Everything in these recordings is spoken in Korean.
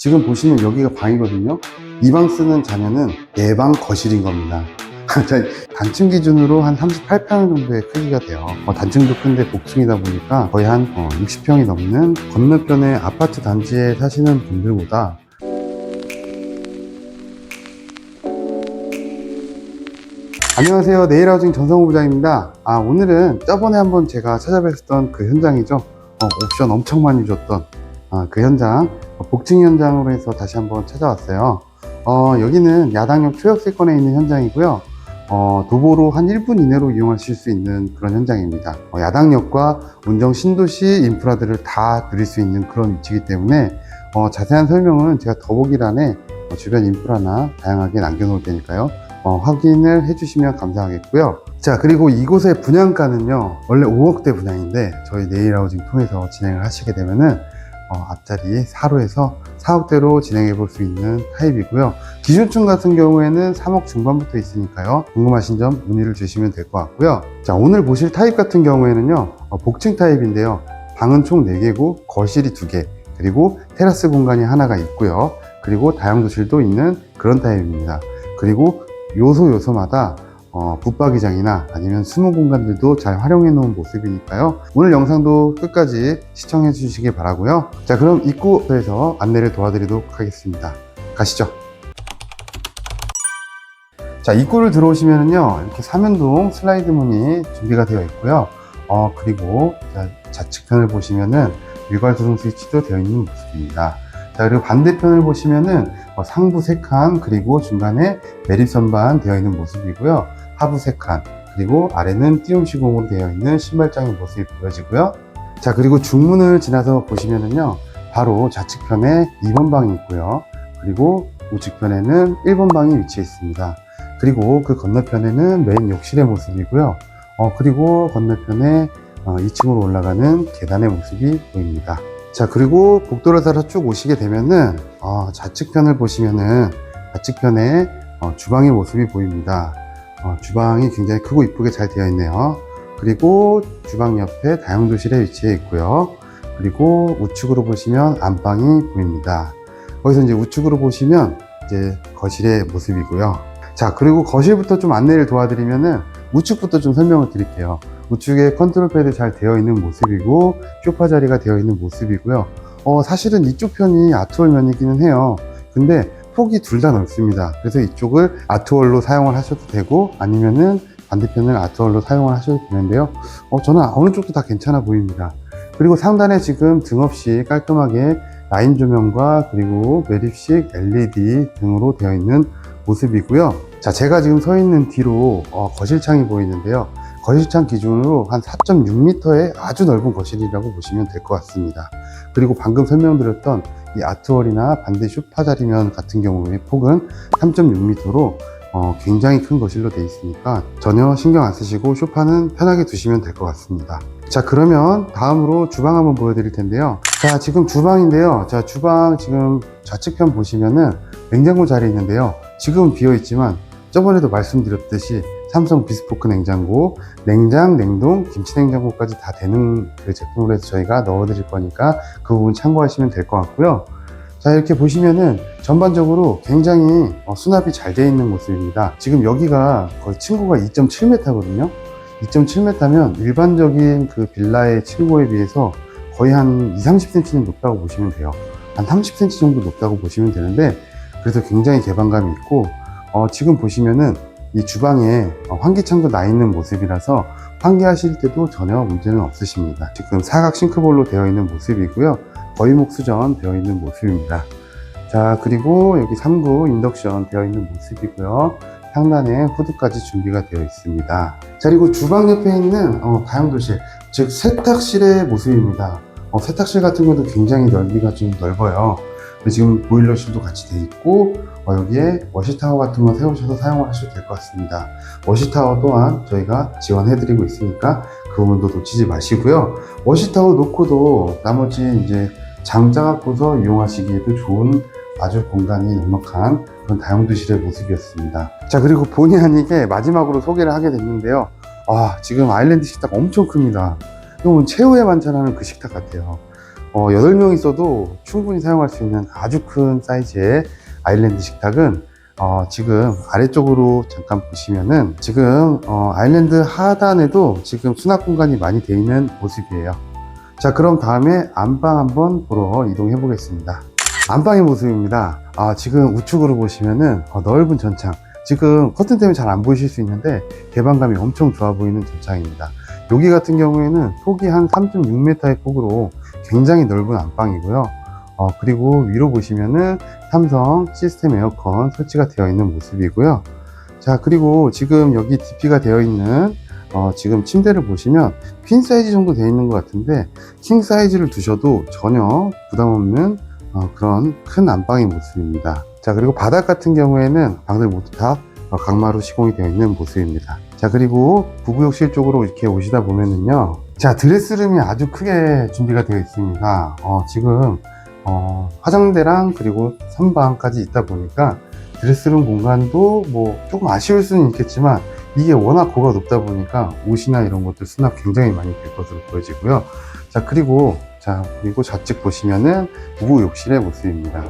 지금 보시면 여기가 방이거든요. 이 방 쓰는 자녀는 예방 거실인 겁니다. 자, 단층 기준으로 한 38평 정도의 크기가 돼요. 어, 단층도 큰데 복층이다 보니까 거의 한 60평이 넘는 건너편의 아파트 단지에 사시는 분들보다 안녕하세요. 네일하우징 전성호 부장입니다. 아, 오늘은 저번에 한번 제가 찾아뵀었던 그 현장이죠. 어, 옵션 엄청 많이 줬던 아, 그 현장, 어, 복층 현장으로 해서 다시 한번 찾아왔어요. 어, 여기는 야당역 초역세권에 있는 현장이고요. 어, 도보로 한 1분 이내로 이용하실 수 있는 그런 현장입니다. 어, 야당역과 운정 신도시 인프라들을 다 누릴 수 있는 그런 위치이기 때문에 어, 자세한 설명은 제가 더보기란에 어, 주변 인프라나 다양하게 남겨놓을 테니까요. 어, 확인을 해주시면 감사하겠고요. 자, 그리고 이곳의 분양가는요, 원래 5억대 분양인데, 저희 네일하우징 통해서 진행을 하시게 되면은, 어, 앞자리 4로에서 4억대로 진행해 볼 수 있는 타입이고요. 기준층 같은 경우에는 3억 중반부터 있으니까요. 궁금하신 점 문의를 주시면 될 것 같고요. 자, 오늘 보실 타입 같은 경우에는요, 어, 복층 타입인데요. 방은 총 4개고, 거실이 2개, 그리고 테라스 공간이 하나가 있고요. 그리고 다용도실도 있는 그런 타입입니다. 그리고 요소 요소마다 어, 붙박이장이나 아니면 수무 공간들도 잘 활용해 놓은 모습이니까요. 오늘 영상도 끝까지 시청해 주시기 바라고요. 자, 그럼 입구에서 안내를 도와드리도록 하겠습니다. 가시죠. 자, 입구를 들어오시면은요, 이렇게 사면동 슬라이드 문이 준비가 되어 있고요. 어, 그리고 자, 좌측편을 보시면은 일괄 조정 스위치도 되어 있는 모습입니다. 자, 그리고 반대편을 보시면은 어, 상부 3칸, 그리고 중간에 매립 선반 되어 있는 모습이고요. 하부 3칸, 그리고 아래는 띄움 시공으로 되어 있는 신발장의 모습이 보여지고요. 자, 그리고 중문을 지나서 보시면은요, 바로 좌측편에 2번 방이 있고요. 그리고 우측편에는 1번 방이 위치해 있습니다. 그리고 그 건너편에는 메인 욕실의 모습이고요. 어, 그리고 건너편에 어, 2층으로 올라가는 계단의 모습이 보입니다. 자, 그리고 복도를 따라 쭉 오시게 되면은, 어, 좌측편을 보시면은, 좌측편에 어, 주방의 모습이 보입니다. 어, 주방이 굉장히 크고 이쁘게 잘 되어 있네요. 그리고 주방 옆에 다용도실에 위치해 있고요. 그리고 우측으로 보시면 안방이 보입니다. 거기서 이제 우측으로 보시면 이제 거실의 모습이고요. 자, 그리고 거실부터 좀 안내를 도와드리면은 우측부터 좀 설명을 드릴게요. 우측에 컨트롤 패드 잘 되어 있는 모습이고 쇼파 자리가 되어 있는 모습이고요. 어, 사실은 이쪽 편이 아트월 면이기는 해요. 근데 폭이 둘 다 넓습니다. 그래서 이쪽을 아트월로 사용을 하셔도 되고 아니면은 반대편을 아트월로 사용을 하셔도 되는데요. 어, 저는 어느 쪽도 다 괜찮아 보입니다. 그리고 상단에 지금 등 없이 깔끔하게 라인 조명과 그리고 매립식 LED 등으로 되어 있는 모습이고요. 자, 제가 지금 서 있는 뒤로 어, 거실창이 보이는데요. 거실창 기준으로 한 4.6m의 아주 넓은 거실이라고 보시면 될 것 같습니다. 그리고 방금 설명드렸던 이 아트월이나 반대 쇼파 자리면 같은 경우의 폭은 3.6m로 어, 굉장히 큰 거실로 되어 있으니까 전혀 신경 안 쓰시고 쇼파는 편하게 두시면 될 것 같습니다. 자, 그러면 다음으로 주방 한번 보여드릴 텐데요. 자, 지금 주방인데요. 자, 주방 지금 좌측편 보시면은 냉장고 자리 있는데요. 지금은 비어 있지만 저번에도 말씀드렸듯이 삼성 비스포크 냉장고, 냉장, 냉동, 김치 냉장고까지 다 되는 그 제품으로 해서 저희가 넣어 드릴 거니까 그 부분 참고하시면 될 것 같고요. 자, 이렇게 보시면은 전반적으로 굉장히 어, 수납이 잘 되어 있는 모습입니다. 지금 여기가 거의 층고가 2.7m거든요. 2.7m면 일반적인 그 빌라의 층고에 비해서 거의 한 2, 30cm는 높다고 보시면 돼요. 한 30cm 정도 높다고 보시면 되는데 그래서 굉장히 개방감이 있고 어, 지금 보시면은 이 주방에 어, 환기창도 나 있는 모습이라서 환기하실 때도 전혀 문제는 없으십니다. 지금 사각 싱크볼로 되어 있는 모습이고요. 거위목 수전 되어 있는 모습입니다. 자, 그리고 여기 3구 인덕션 되어 있는 모습이고요. 상단에 후드까지 준비가 되어 있습니다. 자, 그리고 주방 옆에 있는 어, 가용도실, 즉 세탁실의 모습입니다. 어, 세탁실 같은 것도 굉장히 넓이가 좀 넓어요. 지금 보일러실도 같이 돼 있고 어, 여기에 워시타워 같은 거 세우셔서 사용을 하셔도 될 것 같습니다. 워시타워 또한 저희가 지원해드리고 있으니까 그 부분도 놓치지 마시고요. 워시타워 놓고도 나머지 이제 장자 갖고서 이용하시기에도 좋은 아주 공간이 넉넉한 그런 다용도실의 모습이었습니다. 자 그리고 본의 아니게 마지막으로 소개를 하게 됐는데요. 아 지금 아일랜드 식탁 엄청 큽니다. 이건 최후의 만찬하는 그 식탁 같아요. 어, 8명 있어도 충분히 사용할 수 있는 아주 큰 사이즈의 아일랜드 식탁은 어, 지금 아래쪽으로 잠깐 보시면은 지금 어, 아일랜드 하단에도 지금 수납 공간이 많이 되어 있는 모습이에요. 자, 그럼 다음에 안방 한번 보러 이동해 보겠습니다. 안방의 모습입니다. 아, 지금 우측으로 보시면은 어, 넓은 전창. 지금 커튼 때문에 잘 안 보이실 수 있는데 개방감이 엄청 좋아 보이는 전창입니다. 여기 같은 경우에는 폭이 한 3.6m의 폭으로 굉장히 넓은 안방이고요. 어, 그리고 위로 보시면은 삼성 시스템 에어컨 설치가 되어 있는 모습이고요. 자, 그리고 지금 여기 DP가 되어 있는 어, 지금 침대를 보시면 퀸 사이즈 정도 되어 있는 것 같은데 킹 사이즈를 두셔도 전혀 부담 없는 어, 그런 큰 안방의 모습입니다. 자, 그리고 바닥 같은 경우에는 방들 모두 다 어, 강마루 시공이 되어 있는 모습입니다. 자, 그리고 부부욕실 쪽으로 이렇게 오시다 보면은요. 자, 드레스룸이 아주 크게 준비가 되어 있습니다. 어, 지금 어, 화장대랑 그리고 선방까지 있다 보니까 드레스룸 공간도 뭐 조금 아쉬울 수는 있겠지만 이게 워낙 고가 높다 보니까 옷이나 이런 것들 수납 굉장히 많이 될 것으로 보여지고요. 자, 그리고 자, 그리고 좌측 보시면은 부부 욕실의 모습입니다.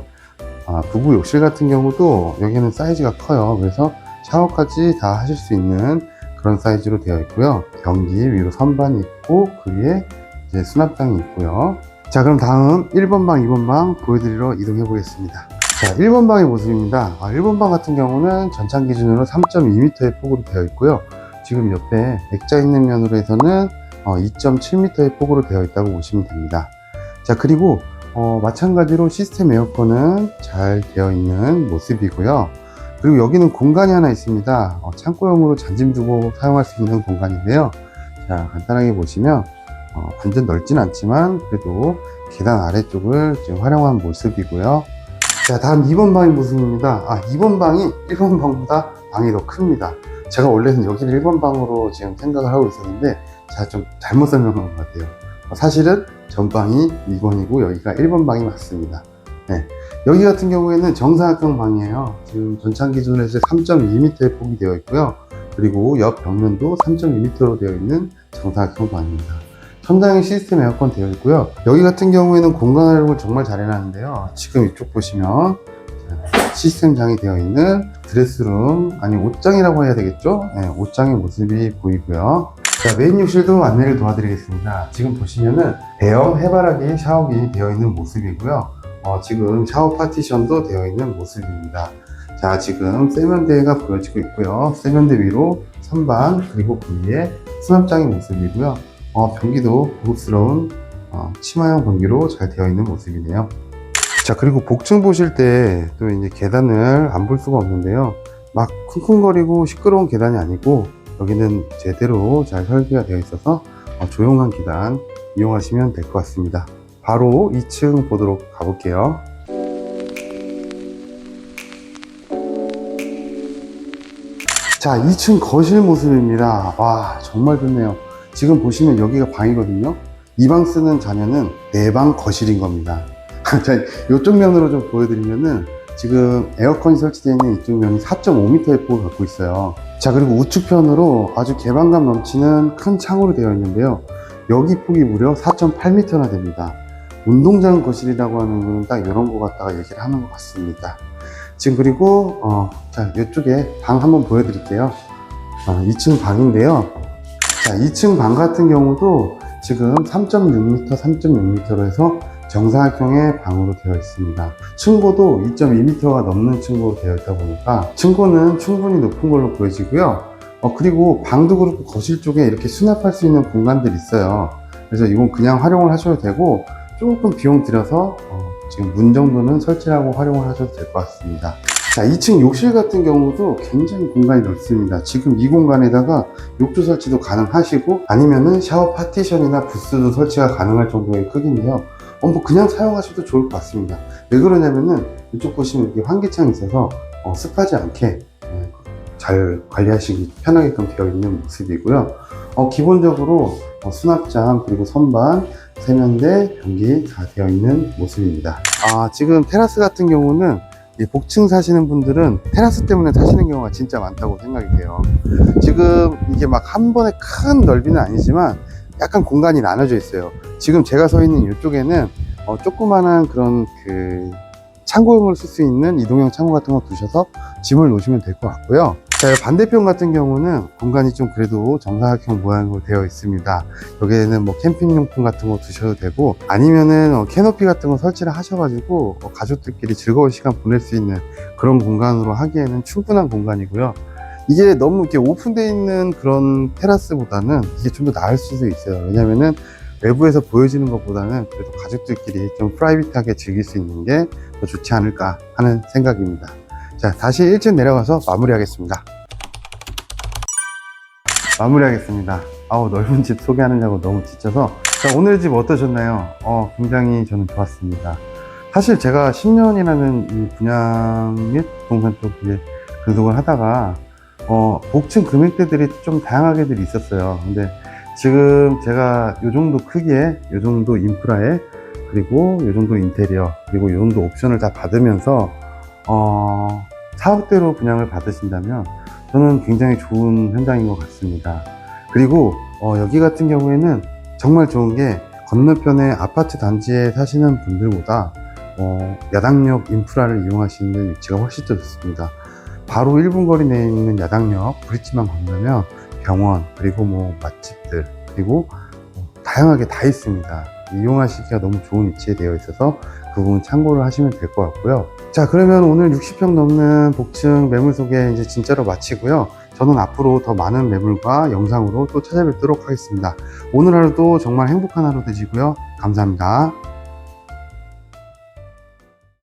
아, 부부 욕실 같은 경우도 여기는 사이즈가 커요. 그래서 샤워까지 다 하실 수 있는 그런 사이즈로 되어 있고요. 변기 위로 선반이 있고 그 위에 이제 수납장이 있고요. 자, 그럼 다음 1번 방, 2번 방 보여드리러 이동해 보겠습니다. 자, 1번 방의 모습입니다. 아, 1번 방 같은 경우는 전창 기준으로 3.2m의 폭으로 되어 있고요. 지금 옆에 액자 있는 면으로 해서는 2.7m의 폭으로 되어 있다고 보시면 됩니다. 자, 그리고 어, 마찬가지로 시스템 에어컨은 잘 되어 있는 모습이고요. 그리고 여기는 공간이 하나 있습니다. 어, 창고용으로 잔짐 두고 사용할 수 있는 공간인데요. 자, 간단하게 보시면 어, 완전 넓진 않지만 그래도 계단 아래쪽을 지금 활용한 모습이고요. 자, 다음 2번 방의 모습입니다. 아, 2번 방이 1번 방보다 방이 더 큽니다. 제가 원래는 여기를 1번 방으로 지금 생각을 하고 있었는데, 제가 좀 잘못 설명한 것 같아요. 어, 사실은 전방이 2번이고 여기가 1번 방이 맞습니다. 네. 여기 같은 경우에는 정사각형 방이에요. 지금 전창 기준으로 해서 3.2m의 폭이 되어 있고요. 그리고 옆 벽면도 3.2m로 되어 있는 정사각형 방입니다. 천장에 시스템 에어컨 되어 있고요. 여기 같은 경우에는 공간 활용을 정말 잘 해놨는데요. 지금 이쪽 보시면 자, 시스템 장이 되어 있는 드레스룸, 아니 옷장이라고 해야 되겠죠? 네, 옷장의 모습이 보이고요. 자, 메인 욕실도 안내를 도와드리겠습니다. 지금 보시면은 대형 해바라기 샤워기 되어 있는 모습이고요. 어, 지금 샤워 파티션도 되어 있는 모습입니다. 자, 지금 세면대가 보여지고 있고요. 세면대 위로 선반, 그리고 그 위에 수납장의 모습이고요. 어, 변기도 고급스러운 어, 치마형 변기로 잘 되어 있는 모습이네요. 자, 그리고 복층 보실 때 또 이제 계단을 안 볼 수가 없는데요. 막 쿵쿵거리고 시끄러운 계단이 아니고 여기는 제대로 잘 설계가 되어 있어서 어, 조용한 계단 이용하시면 될 것 같습니다. 바로 2층 보도록 가볼게요. 자, 2층 거실 모습입니다. 와, 정말 좋네요. 지금 보시면 여기가 방이거든요. 이 방 쓰는 자녀는 내 방 거실인 겁니다. 자, 이쪽 면으로 좀 보여드리면은 지금 에어컨이 설치되어 있는 이쪽 면이 4.5m의 폭을 갖고 있어요. 자, 그리고 우측편으로 아주 개방감 넘치는 큰 창으로 되어 있는데요. 여기 폭이 무려 4.8m나 됩니다. 운동장 거실이라고 하는 거는 딱 이런 거 갖다가 얘기를 하는 것 같습니다. 지금 그리고 어, 자 이쪽에 방 한번 보여드릴게요. 어, 2층 방인데요. 자 2층 방 같은 경우도 지금 3.6m, 3.6m로 해서 정사각형의 방으로 되어 있습니다. 층고도 2.2m가 넘는 층고로 되어 있다 보니까 층고는 충분히 높은 걸로 보여지고요. 어, 그리고 방도 그렇고 거실 쪽에 이렇게 수납할 수 있는 공간들이 있어요. 그래서 이건 그냥 활용을 하셔도 되고 조금 비용 들여서 어, 지금 문 정도는 설치하고 활용을 하셔도 될 것 같습니다. 자, 2층 욕실 같은 경우도 굉장히 공간이 넓습니다. 지금 이 공간에다가 욕조 설치도 가능하시고 아니면은 샤워 파티션이나 부스도 설치가 가능할 정도의 크기인데요. 어, 뭐 그냥 사용하셔도 좋을 것 같습니다. 왜 그러냐면은 이쪽 보시면 이렇게 환기창이 있어서 어, 습하지 않게 예, 잘 관리하시기 편하게끔 되어 있는 모습이고요. 어, 기본적으로 어, 수납장 그리고 선반 세면대, 변기 다 되어 있는 모습입니다. 아, 지금 테라스 같은 경우는 이 복층 사시는 분들은 테라스 때문에 사시는 경우가 진짜 많다고 생각이 돼요. 지금 이게 막 한 번에 큰 넓이는 아니지만 약간 공간이 나눠져 있어요. 지금 제가 서 있는 이쪽에는 어, 조그마한 그런 그 창고용으로 쓸 수 있는 이동형 창고 같은 거 두셔서 짐을 놓으시면 될 것 같고요. 자, 반대편 같은 경우는 공간이 좀 그래도 정사각형 모양으로 되어 있습니다. 여기에는 뭐 캠핑용품 같은 거 두셔도 되고 아니면은 어, 캐노피 같은 거 설치를 하셔가지고 어, 가족들끼리 즐거운 시간 보낼 수 있는 그런 공간으로 하기에는 충분한 공간이고요. 이게 너무 이렇게 오픈되어 있는 그런 테라스보다는 이게 좀 더 나을 수도 있어요. 왜냐면은 외부에서 보여지는 것보다는 그래도 가족들끼리 좀 프라이빗하게 즐길 수 있는 게 더 좋지 않을까 하는 생각입니다. 자, 다시 1층 내려가서 마무리하겠습니다. 마무리하겠습니다. 아우, 넓은 집 소개하느냐고 너무 지쳐서. 자, 오늘 집 어떠셨나요? 어, 굉장히 저는 좋았습니다. 사실 제가 10년이라는 이 분양 및 부동산 쪽에 근속을 하다가, 어, 복층 금액대들이 좀 다양하게들이 있었어요. 근데 지금 제가 요 정도 크기에, 요 정도 인프라에, 그리고 요 정도 인테리어, 그리고 요 정도 옵션을 다 받으면서, 어, 사억대로 분양을 받으신다면 저는 굉장히 좋은 현장인 것 같습니다. 그리고 어, 여기 같은 경우에는 정말 좋은 게 건너편에 아파트 단지에 사시는 분들보다 어, 야당역 인프라를 이용하시는 위치가 훨씬 더 좋습니다. 바로 1분 거리 내에 있는 야당역 브릿지만 건너면 병원 그리고 뭐 맛집들 그리고 뭐 다양하게 다 있습니다. 이용하시기가 너무 좋은 위치에 되어 있어서 그 부분 참고를 하시면 될 것 같고요. 자, 그러면 오늘 60평 넘는 복층 매물 소개 이제 진짜로 마치고요. 저는 앞으로 더 많은 매물과 영상으로 또 찾아뵙도록 하겠습니다. 오늘 하루도 정말 행복한 하루 되시고요. 감사합니다.